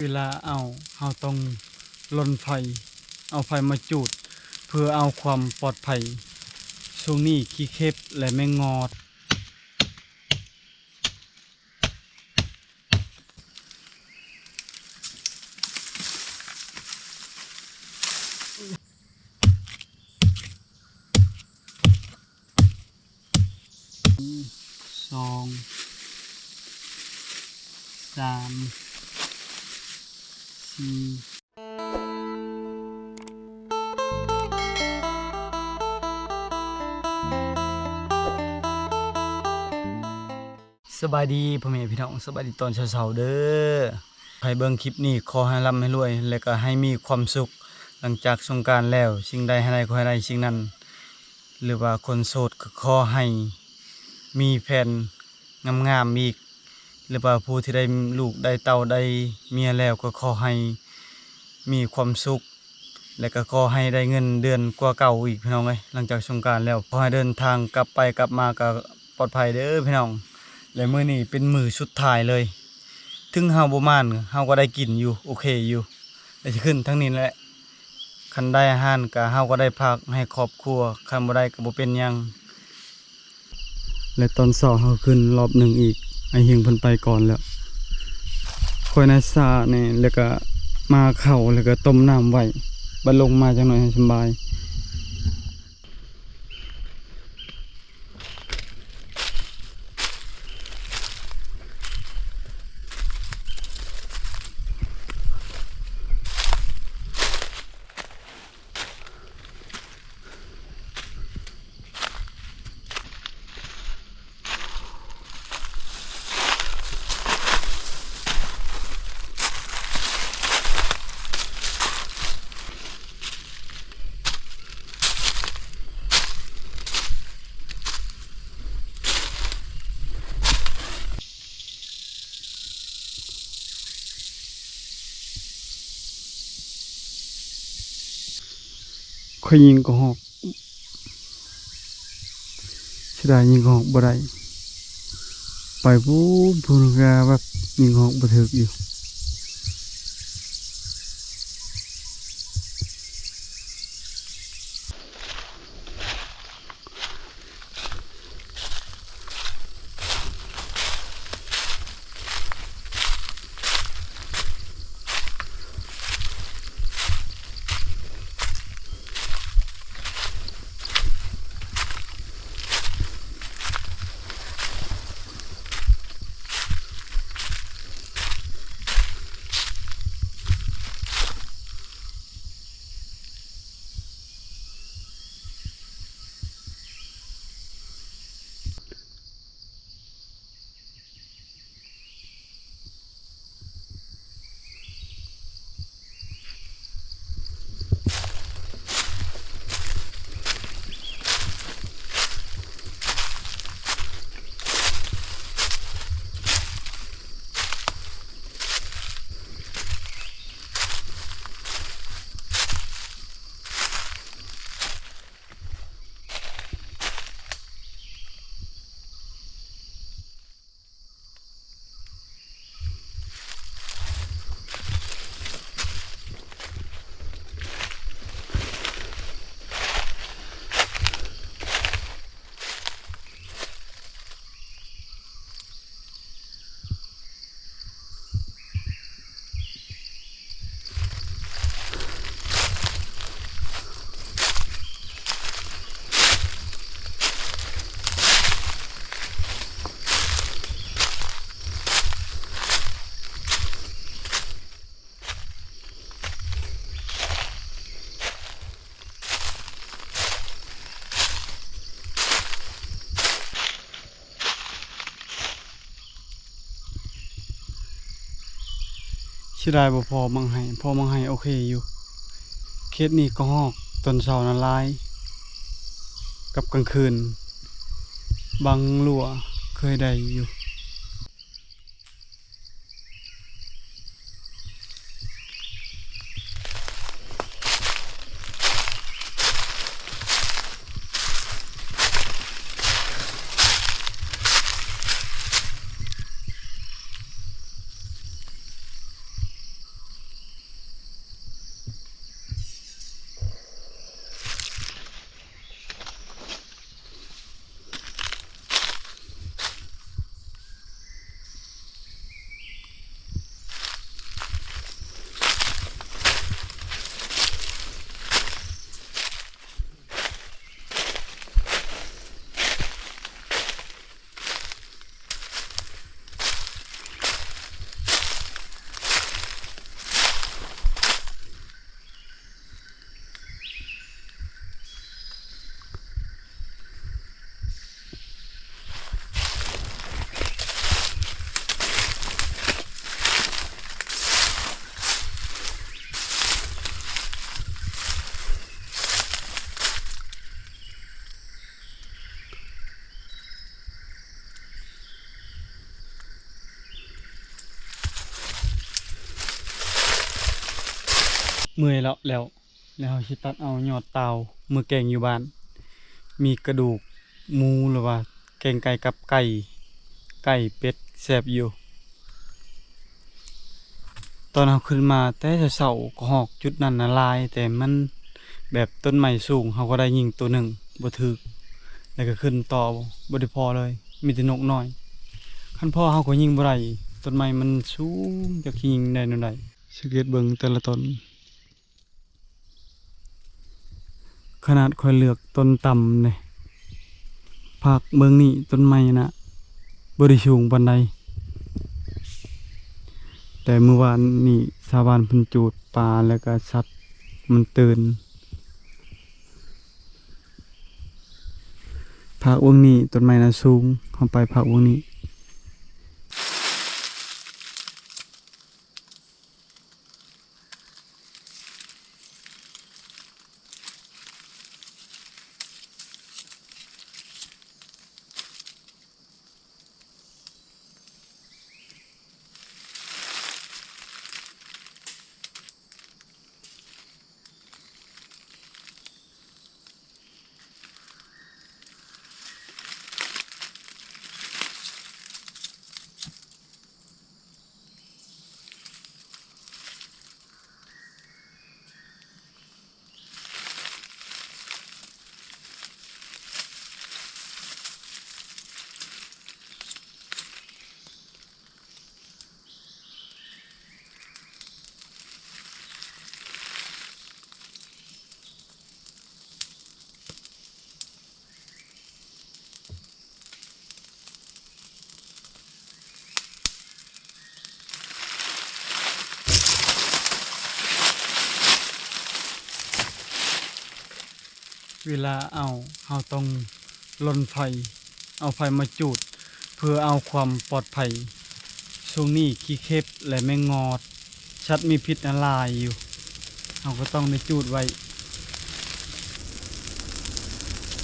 เวลาเอาเอาต้องลนไฟ เอาไฟมาจุด เพื่อเอาความปลอดภัยช่วงนี้ขี้เข็บและแมงงอดายดีพ่อแม่พี่น้องสบายดีตอนเช้าๆเด้อใครเบิ่งคลิปนี้ขอให้ร่ำให้รวย และก็ให้มีความสุข หลังจากสงการแล้วสิ่งใดให้ได้ขอให้ได้สิ่งนั้น หรือว่าคนโสดก็ขอให้มีแฟนงามๆอีก หรือว่าผู้ที่ได้ลูกได้เต้าได้เมียแล้วก็ขอให้มีความสุข และก็ขอให้ได้เงินเดือนกว่าเก่าอีกพี่น้องเอ้ยหลังจากสงการแล้วขอให้เดินทางกลับไปกลับมาก็ปลอดภัยเด้อพี่น้อง และมื้อนี้เป็นมือสุดท้ายเลย ถึงเฮาบ่มานเฮาก็ได้กินอยู่โอเคอยู่แต่สิขึ้นทั้งนี้แหละคันได้อาหารก็เฮาก็ได้พักให้ครอบครัวคันบ่ได้ก็บ่เป็นหยังและตอนสองเฮาขึ้นรอบหนึ่งอีกไอเฮียงเพิ่นไปก่อนแล้วคอยนาซาเนี่ยแล้วก็มาเข้าแล้วก็ต้มน้ำไว้บัดลงมาจังหน่อยให้สบาย ยยิงก็หอกเสียดายยิงก็หอกบ่ได้ไปปุ๊บพูนกาแบบยิงหอกบ่ถึกอยู่ ชิดายบ่พอมังไห้พอมังไห้โอเคอยู่ เคสนี้ก็หอกตอนเช้านั้นลาย กับกลางคืน บางลัวเคยได้อยู่ เมื่อยแล้วแล้วแล้วเราสิตัดเอายอดเตามือแกงอยู่บ้าน มีกระดูกหมูหรือว่า แกงไก่กับไก่ ไก่เป็ดแซบอยู่ ตอนเราขึ้นมาแต่เสาก็หอกจุดนั้นนะลาย แต่มันแบบต้นไม้สูงเขาก็ได้ยิงตัวหนึ่งบ่ถึกแล้วก็ขึ้นต่อบ่ได้พอเลย มีแต่นกน้อยคันพ่อเขาก็ยิงบ่ได้ต้นไม้มันสูงจะยิงได้นั่นใดสังเกตเบิ่งแต่ละต้น ขนาดคอยเลือกต้นต่ำเนี่ยผักเบิ่งนี่ต้นไม้นะบ่ได้สูงปานใดแต่เมื่อวานนี่ชาวบ้านพิ่นจูดปลาแล้วก็สัตว์มันตื่นภาควงนี้ต้นไม้นะสูงเข้าไปภาควงนี้ ลาเอาเอาต้องลนไฟ เอาไฟมาจูดเพื่อเอาความปลอดภัยช่วงนี้ขี้เข็บและแมงงอด ชัดมีพิษอันลายอยู่เราก็ต้องได้จูดไว้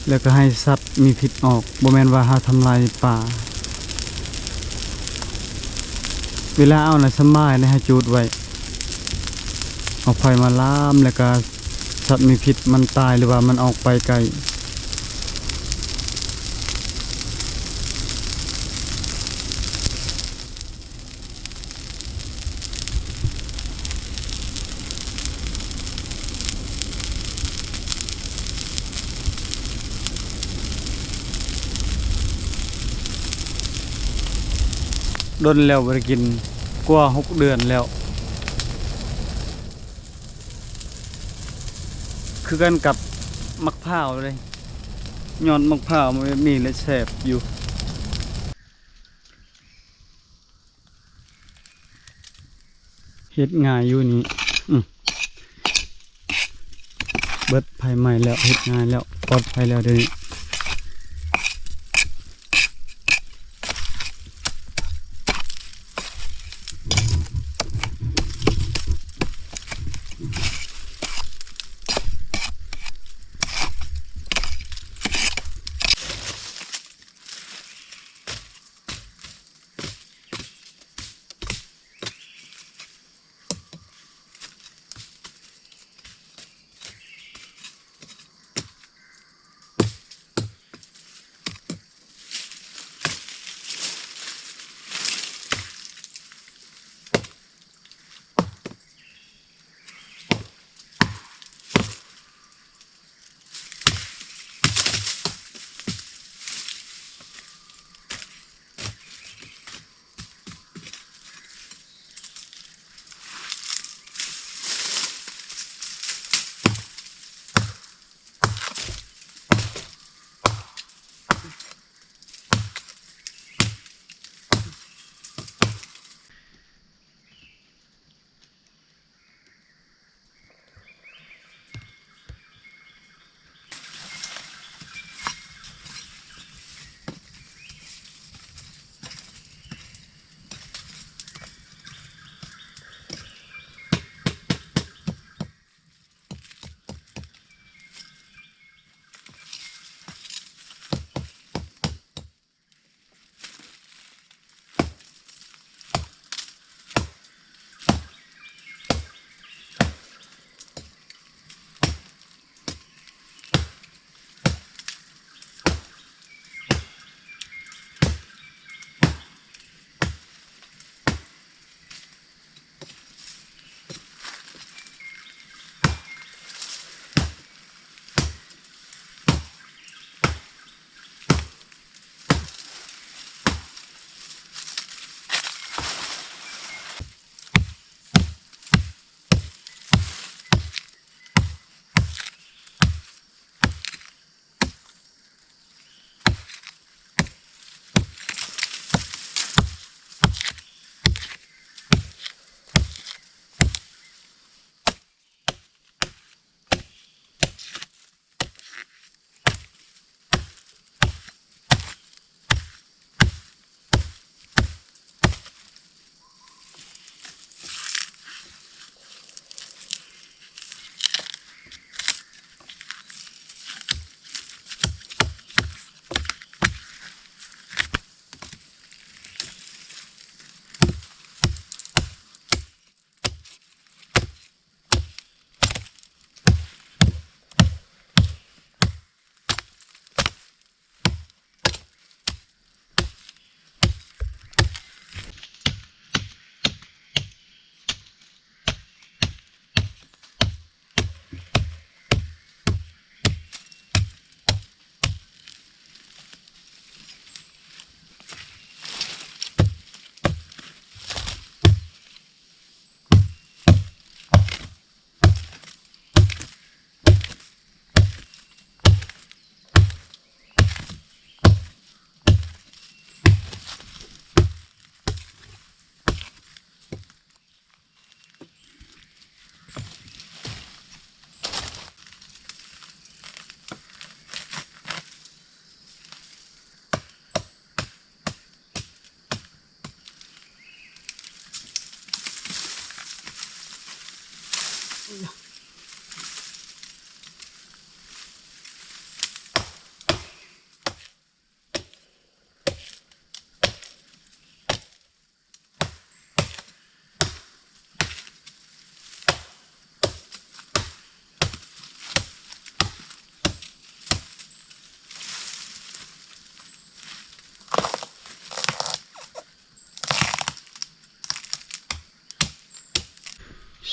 แล้วก็ให้สัตว์มีพิษออกบ่แมนว่าหาทำลายป่า เวลาเอานะสำบายนะให้จูดไว้ เอาไฟมาล่ามแล้วก็ สัตว์มีพิษมันตายหรือว่ามันออกไปไกลดนแล้วบ่ได้กินกว่าหกเดือนแล้ว คือกันกับมักพร้าวเลยย้อนมักพร้าวมันมีและแสบอยู่เฮ็ดง่ายอยู่นี่เบิดภัยใหม่แล้วเฮ็ดง่ายแล้วปลอดภัยแล้วเดี๋ยวนี้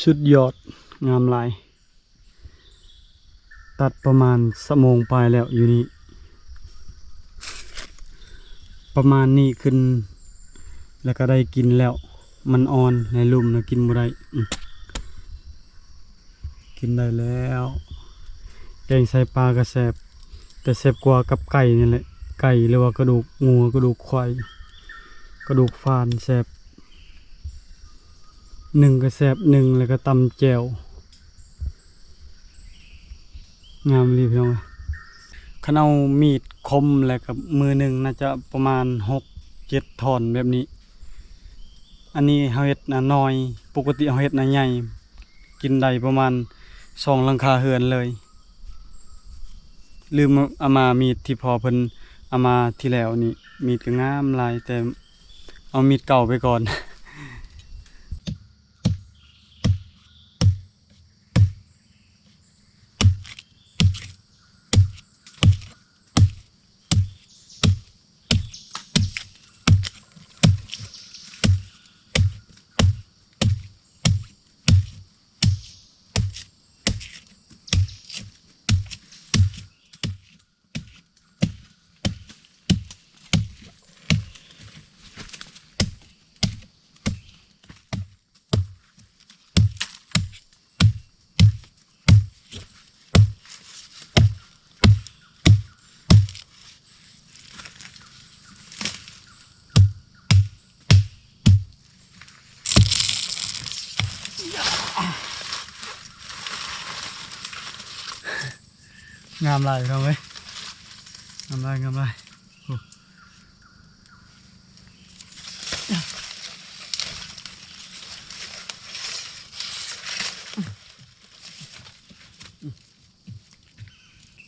สุดยอดงามลาย ตัดประมาณสมองปลายแล้วอยู่นี่ประมาณนี้ขึ้น แล้วก็ได้กินแล้ว มันอ่อนในลุ่มนะกินบ่ได้กินได้แล้วแกงใส่ปลากระแสบแต่แสบกว่ากับไก่นี่แหละไก่หรือว่ากระดูกงูกระดูกควายกระดูกฟานแสบ หนึ่งกระแสบหนึ่งแล้วก็ตำแจวงามรีพี่น้องขนามีดคมแล้วกับมือหนึ่งน่าจะประมาณหกเจ็ดท่อนแบบนี้ อันนี้เฮาเฮ็ดนะน้อย ปกติเฮาเฮ็ดนะใหญ่ กินได้ประมาณสองลังคาเฮือนเลย ลืมเอามามีดที่พอเพิ่นเอามาที่แล้วนี่ มีดก็งามลายแต่เอามีดเก่าไปก่อน งามหลายพี่น้องเอ้ยงามหลายงามหลาย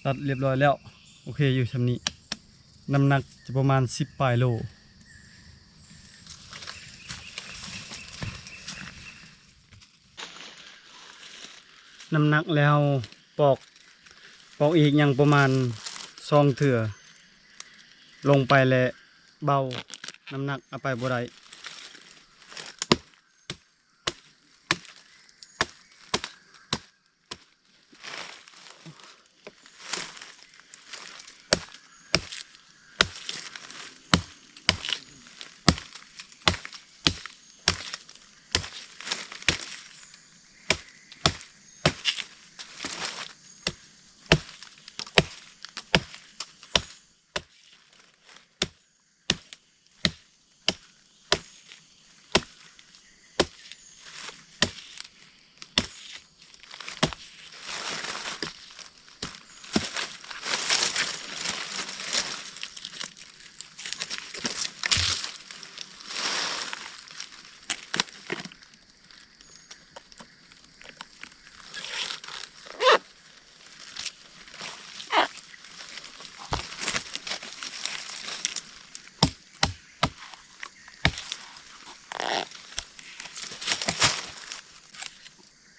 ตัดเรียบร้อยแล้ว โอเคอยู่ชำนี้น้ำหนักจะประมาณ 10ปลายโลน้ำหนักแล้วปอก ปอกอีกอย่างประมาณซองเถื่อ ลงไปและเบา น้ำหนักเอาไปบ่ได้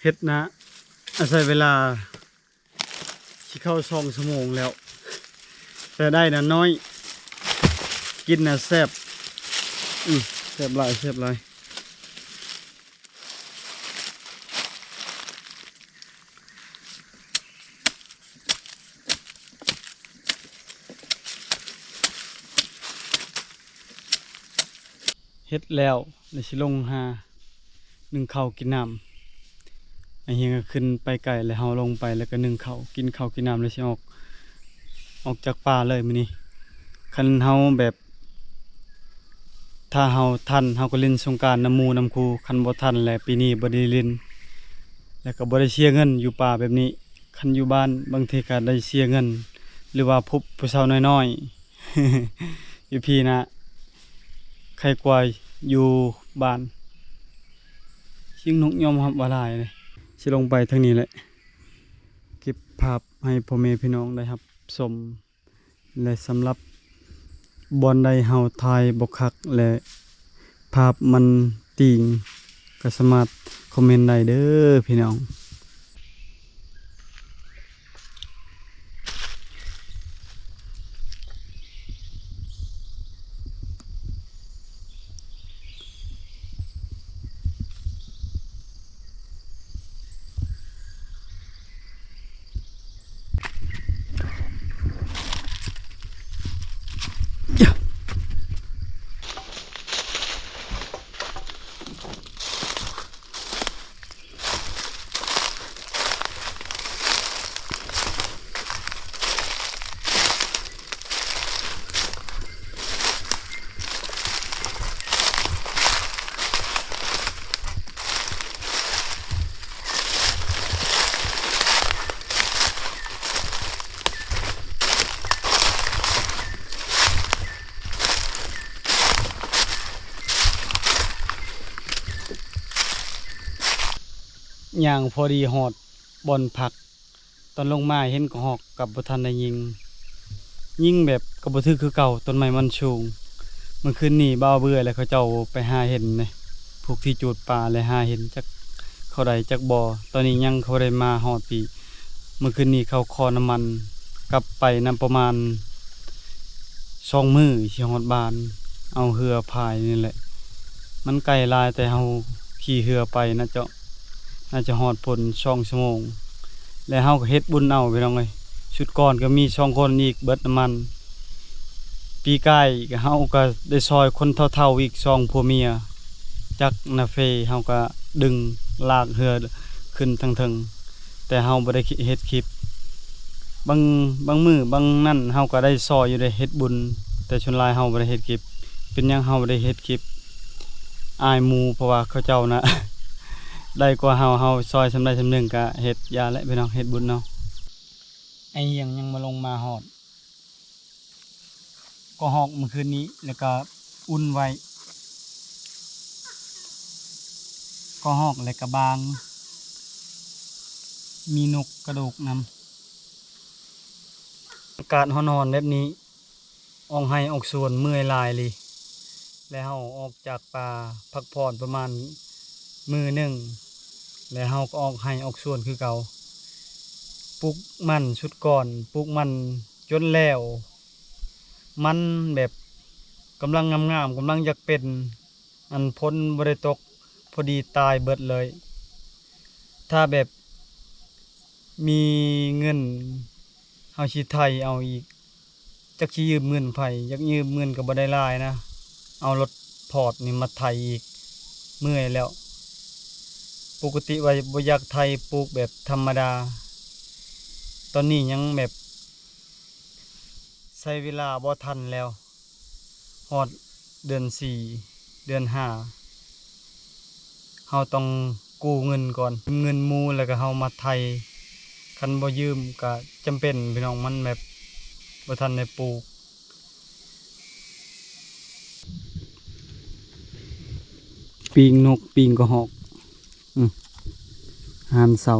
เฮ็ดนะ อาศัยเวลาที่เข้าซองชั่วโมงแล้ว แต่ได้นะน้อย กินนะแซ่บอืมแซ่บหลายแซ่บหลายเฮ็ดแล้วเลยสิลงหาหนึ่งเขากินน้ำ อเฮียก็ขึ้นไปไกลแล้วเฮาลงไปแล้วก็นึ่งเขากินข้าวกินน้ำแล้วสิออก ออกจากป่าเลยมื้อนี้คันเฮาแบบ ถ้าเฮาทันเฮาก็เล่นสงการน้ำมูน้ำคูคันบ่ทันแหละปีนี้บ่ได้เล่นแล้วก็บ่ได้เสียเงินอยู่ป่าแบบนี้ คันอยู่บ้านบางทีก็ได้เสียเงิน หรือว่าพบผู้สาวน้อยๆอยู่พี่นะใครกว่าอยู่บ้านชิงนกยอมรับว่าหลายเลย สิลงไปทางนี้แหละเก็บภาพให้พ่อแม่พี่น้องได้ครับชมและสำหรับบอลใดเฮาทายบกคักและภาพมันติงก็สามารถคอมเมนต์ได้เด้อพี่น้อง ย่างพอดีหอดบอนผัก ตอนลงมาเห็นกระหอกกับบทันได้ยิง ยิงแบบกับบทึกคือเก่าต้นไม้มันชูงเมื่อคืนนี่บ้าเบื่อแล้วเขาเจ้าไปหาเห็นเลยพวกที่จูดป่าเลยหาเห็นจากเขาใดจากบ่อตอนนี้ยังเขาได้มาหอดปี เมื่อคืนนี้เขาคอน้ำมัน กลับไปนำประมาณสองมือที่หอดบาน เอาเรือพายนี่แหละ มันไกลลายแต่เราขี่เรือไปนะเจ้า น่าจะหอดผลช่องชั่วโมงและเฮาก็เฮ็ดบุญเอาไปน้องเลยชุดก่อนก็มีช่องคนอีกเบิดน้ำมัน ปีกายก็เฮาก็ได้ซอยคนเท่าๆอีกซองผัวเมียจักนาเฟเฮาก็ดึงลากเรือขึ้นทั้งเทิงแต่เฮาบ่ได้เฮ็ดคลิปบางบางมือบางนั่นเฮาก็ได้ซอยอยู่ได้เฮ็ดบุญ แต่ชนลายเฮาบ่ได้เฮ็ดคลิป เป็นยังเฮาบ่ได้เฮ็ดคลิปอายมูเพราะว่าเขาเจ้านะ ได้กว่าเฮาเฮาซอยสำได้สำหนึ่งกะเฮ็ดยาและพี่น้องเฮ็ดบุญเนาะไอ้ยังยังมาลงมาหอด ก็หอกเมื่อคืนนี้แล้วก็อุ่นไว้ ก็หอกแล้วก็บาง มีนกกระดูกนำอากาศฮอนๆแบบนี้ออกให้ออกส่วนเมื่อยลายเลยแล้วออกจากป่าพักผ่อนประมาณ มือหนึ่งแล้วเฮาก็ออกให้ออกส่วนคือเก่าปลูกมันชุดก่อนปลูกมันจนแล้ว มันแบบกำลังงามๆกำลังอยากเป็น อันพ้นบริตกพอดีตายเบิดเลย ถ้าแบบมีเงินเฮาสิไทยเอาอีกจักสิยืมเงินไผอยากยืมเงินก็บ่ได้ลายนะ เอารถพอร์ตนี่มาไทยอีกเมื่อยแล้ว ปกติว่าบ่อยากไทยปลูกแบบธรรมดา ตอนนี้ยังแบบใช้เวลาบ่ทันแล้วฮอดเดือนสี่เดือนห้าเฮาต้องกู้เงินก่อน เงินมูแล้วก็เฮามาไทยคันบ่ยืมก็จำเป็นพี่น้องมันแบบบ่ทันได้ปลูกปีงนกปีงกระหอก หานเสา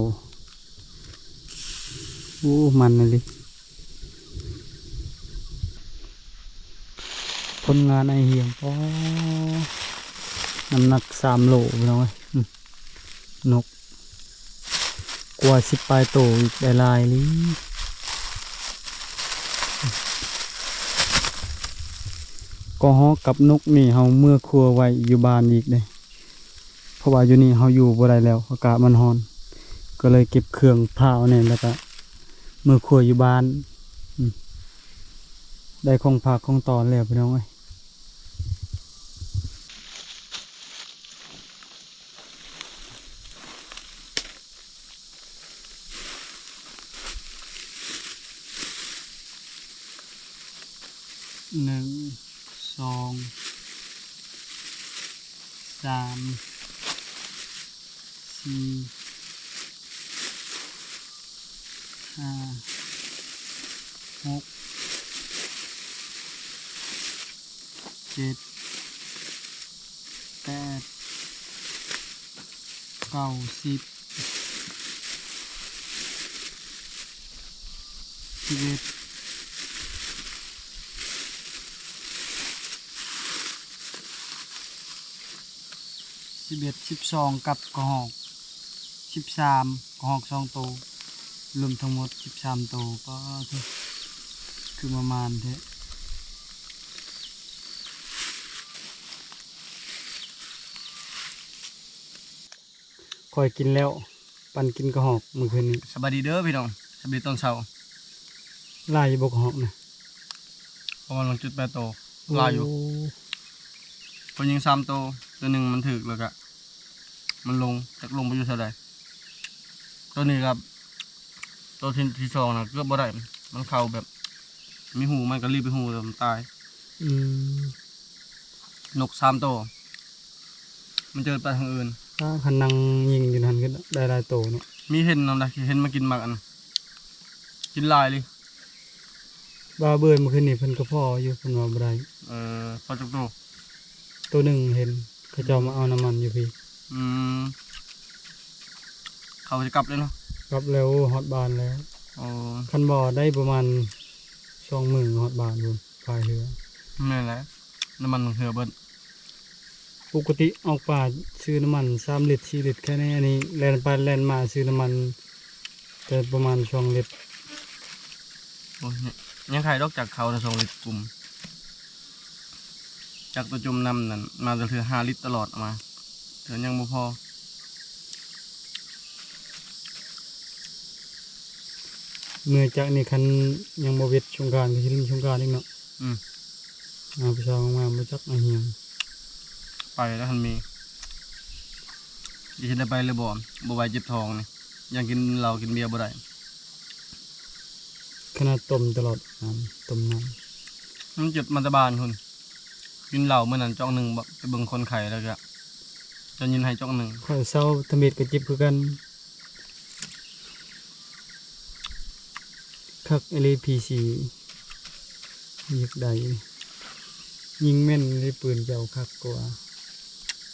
โอ้มันเลยผลงานไอเหียงก็น้ำหนักสามโลพี่น้องเอ้ยนก กว่าสิบปลายโตอีกได้หลายเลยก็ฮอกกับนกนี่เฮาเมื่อครัวไว้อยู่บ้านอีกเด้เพราะว่าอยู่นี่เฮาอยู่บ่ได้แล้ว อากาศมันร้อน ก็เลยเก็บเครื่องพาวเนี่ยแล้วก็มือครัวอยู่บ้านได้ของผักของตอนแล้วพี่น้องเอ้ยหนึ่งสองสามสี่ หกเจ็ดแปดเก้าสิบสิบเอ็ดสิบเอ็ดสิบสองกับกระหอกสิบสามกระหอกสองตัว รวมทั้งหมดสิบสามโตวก็คือคือประมาณเทะคอยกินแล้ว ปันกินกระหอกเมื่อคืนนี้สบายดีเด้อพี่น้องสบายดีตอนเช้าลายบกหอกนะประมาณลงจุดแปดโตลายอยู่โคนยิงสามโตตัวหนึ่งมันถึกแล้วก็มันลงจากลงไปอยู่เท่าใดตัวนี้ครับ ตัวที่ที่สองนะเกือบบ่ได้มันเข้าแบบมีหูมันก็รีบไปหูแต่มันตาย อืมนกสามโตวมันเจอไปทางอื่น ถ้าคันนังยิงอยู่นั่นก็ได้หลายโตเนาะมีเห็นนำนะเห็นมากินหมากอัน กินลายเลยบาเบิร์เมื่อคืนนี้เพิ่นก็พ่ออยู่เพิ่นว่าบ่ได้เออพอจุกโตตัวหนึ่งเห็นเขาเจ้ามาเอาน้ำมันอยู่พี่ อืมเขาจะกลับเลยเนาะ รับแล้วฮอดบานแล้วโอ้คันบ่อได้ประมาณสองหมื่นฮอดบานบุญพายเรือไม่นแหละน้ำมันเหือเบิ้ลปกติออกป่าซื้อน้ำมันสามลิตรสี่ลิตรแค่นี้อันนี้แลนไปแลนมาซื้อน้ำมันแต่ประมาณสองลิตรโอ้ยเนี่ยยังขายดอกจากเขาในสองลิตรกลุ่มจากตัวจุ่มน้ำนั่นมาจะเถือห้าลิตรตลอดเอามาเถือยังบ่พอ เมื่อจากนี้คันยังบ่เวทสงกรารก็สิลิ้นสงกรารอีกเนาะอืมเอาไปซองมาบ่จักอาเฮียงไปแล้วทันมีดิฉันได้ไปเลยบ่บ่ไหวเจ็บท้องนี่ยังกินเหล้ากินเบียร์บ่ได้ขนาดต้มตลอดน้ำต้มน้มันเจ็บมันตะบานคุณกินเหล้าเมื่อนั้นจอกหนึ่งบ่ไปเบิ่งคนไข้แล้วก็จะยินให้จอกหนึ่งำข้าวเช้าทำเม็ดก็จิบคือกัน คักเอเลพีซียิกได้ยิงแม่นในปืนเจ้าคักกว่า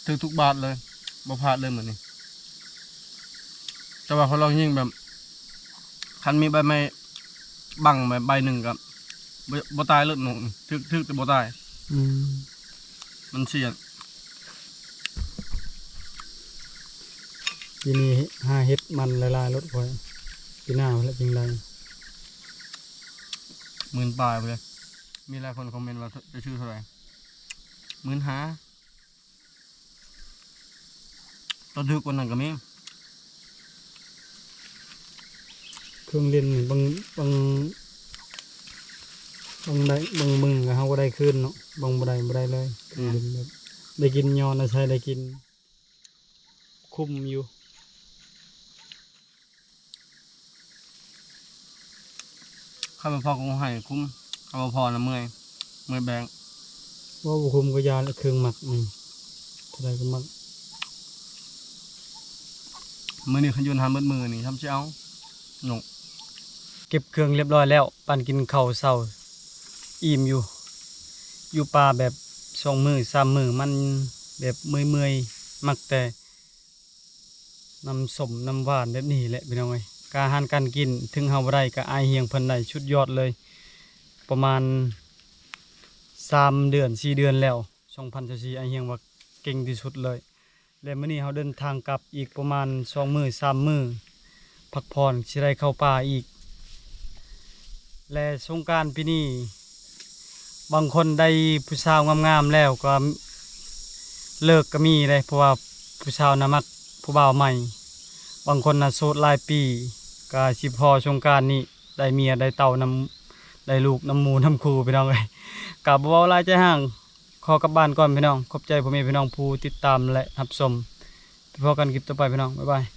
ถึกทุกบาทเลยบ่พลาดเลยเหมือนนี่แต่ว่าเขาลองยิงแบบ คันมีใบไม้บังแบบใบหนึ่งกับบ่บ่ตายเลยหนูทึกทึกแต่บ่ตาย อืมมันเสียดปีนี้ห้าเฮ็ดมันละลายรถคอยปีหน้าแล้วจริงไร หมื่นปลายไปเลย มีหลายคนคอมเมนต์ว่าจะชื่อเท่าไหร่หมื่นห้าตอนทึกกว่านั้นก็มีเครื่องเล่นบางบางบางได้บางมึงก็เฮาก็ได้คืนเนาะบางบ่ได้บ่ได้เลยเครื่องเล่นแบบได้กินยอนนะใช้ได้กิน คุ้มอยู่ ข้ามาพอคงให้คุ้มข้ามาพอนะเมื่อยเมื่อยแบงว่าบ่คุ้มก็ยาและเครื่องหมักนี่เท่าใดก็หมักมือนี่ขันยุนหามืดมือนี่ทำเจ้าหนกเก็บเครื่องเรียบร้อยแล้ว ปันกินข้าวเช้าอิ่มอยู่ อยู่ป่าแบบสองมือสามมือมันแบบเมื่อยๆมักแต่น้ำสมน้ำหวานแบบนี้แหละพี่น้องเอ้ย การอาหารการกิน ถึงเฮาบ่ได้ก็อายเฮียงเพิ่นได้ชุดยอดเลย ประมาณสามเดือนสี่เดือนแล้ว2024อายเฮียงว่าเก่งที่สุดเลย และมื้อนี้เฮาเดินทางกลับอีกประมาณสองมื้อสามมื้อพักผ่อนสิได้เข้าป่าอีก และสงการปีนี้บางคนได้ผู้สาวงามๆแล้วก็เลิกก็มีเลยเพราะว่าผู้สาวน่ะมักผู้บ่าวใหม่ บางคนน่ะโสดหลายปี ก็สิพอชงการนี้ได้เมียได้เต่านำได้ลูกน้ำมูน้ำคูพี่น้องเลยกับบ่เว้าลายใจห่างขอกลับบ้านก่อนพี่น้อง ขอบใจพ่อแม่พี่น้องผู้ติดตามและรับชมไปพบกันคลิปต่อไปพี่น้อง บ๊ายบาย